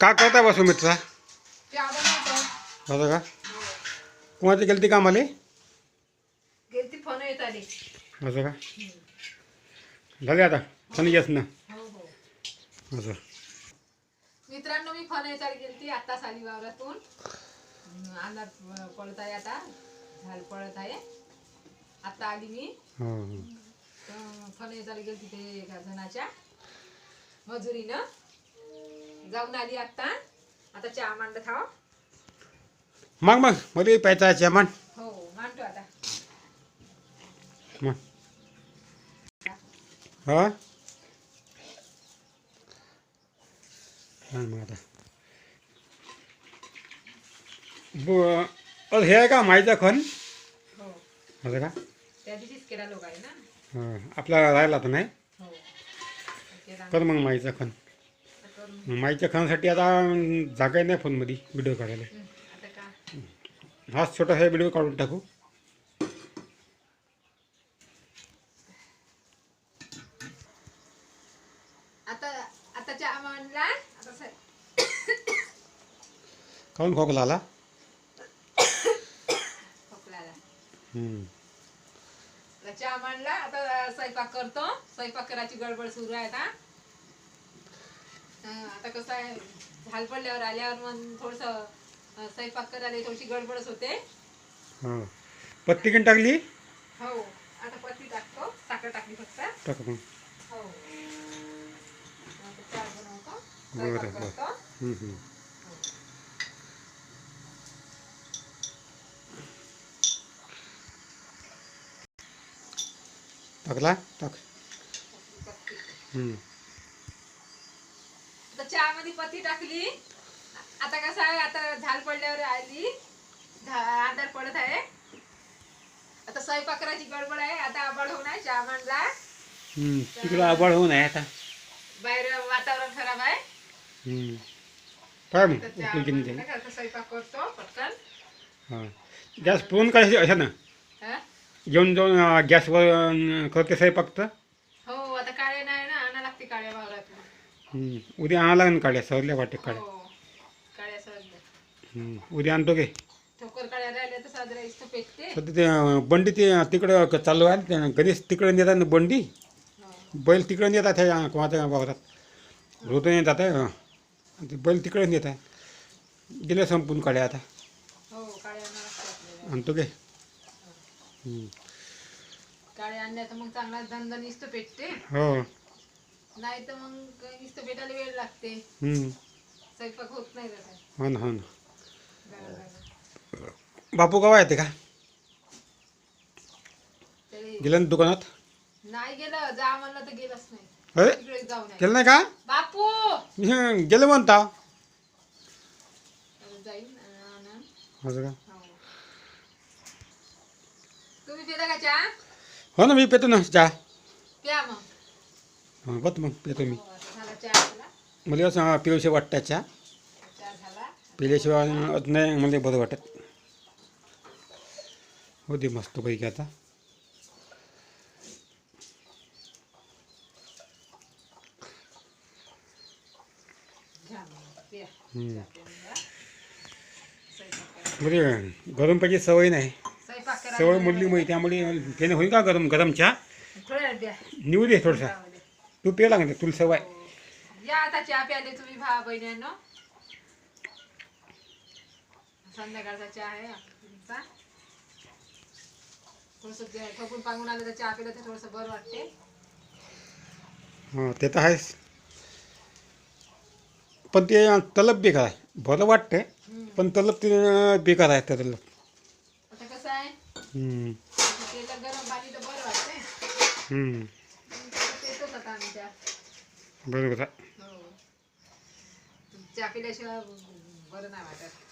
का करता बा सुमित्रा चहा बनवतो असं का? कोणाची गेली ती कामाले? गेली ती फोन येत आली. असं का? झाले आता. पण येस ना. हो हो. असं. मित्रांनो मी फोन येत आली गेली ती आत्ताच आली वावरातून. अंधार पडत आहे आता. झाड पडत आहे. आता आली मी. हो फोन येत आली गेली तिथे एका जणाच्या. मजुरीनं. जाऊन आली आता आता चहा मांडत हाव. मग मग मध्ये प्यायचा चेमान हो मांडतो आता. मग. हा? हा, मग आता. ब हे आहे का माईचा खण? हो. असं का? त्या दिवशीच केला लोक आहे ना. हा आपला राहिला तर नाही? हो. केला कर मग करून मग माईच्या खणासाठी आता जागा नाही फोनमध्ये व्हिडिओ काढायला. हाच छोटासा व्हिडिओ काढून टाकू. काऊन खोकला आला चहा मांडला आता स्वयंपाक करतो. स्वयंपाक करायची गडबड सुरू आहे आता. आता कसं आहे झाल पडल्यावर आल्यावर मग थोडस स्वयंपाक करायला थोडीशी गडबडच होते. हा. पत्ती किन टाकली? हो आता पत्ती टाकतो साखर टाकली फक्त. टाक मग हो. आता चहा बनवतो बरं, स्वयंपाक बरं. करतो. हम्म, हम्म. टाकला? टाक. हम्म. चहामध्ये पत्ती टाकली. आता कसं आहे आता झाल पडल्यावर आली. अंधार पडत आहे. आता स्वयंपाक करायची गडबड आहे आता आबाळ होऊन आहे चहा मांडला. तिकडं आबाळ होऊन आहे आता. बाहेर वातावरण खराब आहे. स्वयंपाक करतो पटकन. हां. गॅस फोन करायची अशा ना? जेवण अं, गॅसवर करते स्वयंपाक तर हो आता काळे नाही ना आणा लागते काळ्या भावरात हम्म. उद्या आणा लागेल काड्या सरल्या वाटे काड्या हो काळ्या हम्म. उद्या आणतो गे ठोकर काळ्या राहिल्या तर साजरा इष्ट पेटते. सध्या ते अं, बंडी ते तिकडं क- चालू आहे ते गणेश तिकडे नेतात ना बंडी? हो. बैल तिकडे नेतात ह्या कोणाच्या वावरात. रोतं नेतात आहे, हं. ते बैल तिकडे नेत आहे गेले संपून काड्या आता. हो आणा आणतो गे हम्म. काळे आणल्या तर मग चांगला पेटते. हो. नाही तर मग इष्ट पेटायला वेळ लागते. हम्म. स्वयंपाक होत नाही हो ना हो ना. बापू गावा येते का? तरी गेलं ना दुकानात? नाही गेलं जा म्हणलं तर गेलंच नाही. अरे तिकडे जाऊ नये गेलं नाही का? बापू! हं, गेलं म्हणता. असं का? हो. तुम्ही पिता का चहा? हो ना मी पेतो ना चहा. प्या मग. हां बघ मग पेतो मी. हो, आता झाला चहा झाला मला असं पिवशे वाटतं चहा. चहा झाला. पिल्याशिवाय नाही मला बरं वाटत. होते मस्त पैकी आता. घ्या मग, प्या. हम्म. प्या. स्वयंपाक करा. म्हणजे गरम पाहिजे सवय नाही. स्वयंपाक करा सवय मुडली मग त्यामुळे त्याने होईल का गरम गरम चहा? थोड्या वेळ दे थोडसा. तू पे लागते तुला सवय. या आता चहा प्याले तुम्ही भा बहिण्यांनो संध्याकाळचा चहा आहे तुमचा. थोडस ठोकून पांगून आलं तर चहा पिलं तर थोडस बरं वाटते. हां ते तर आहेच. पण ते तलब बेकार आहे बरं वाटतं. पण तलब ते बेकार आहे तलब. आता कसं आहे? हम्म. तेल गरम पाणी तर बरं वाटते हम्म. पेतोच आता आम्ही चहा बरोबर आहे. हो. चहा पिल्याशिवाय बरं नाही वाटत.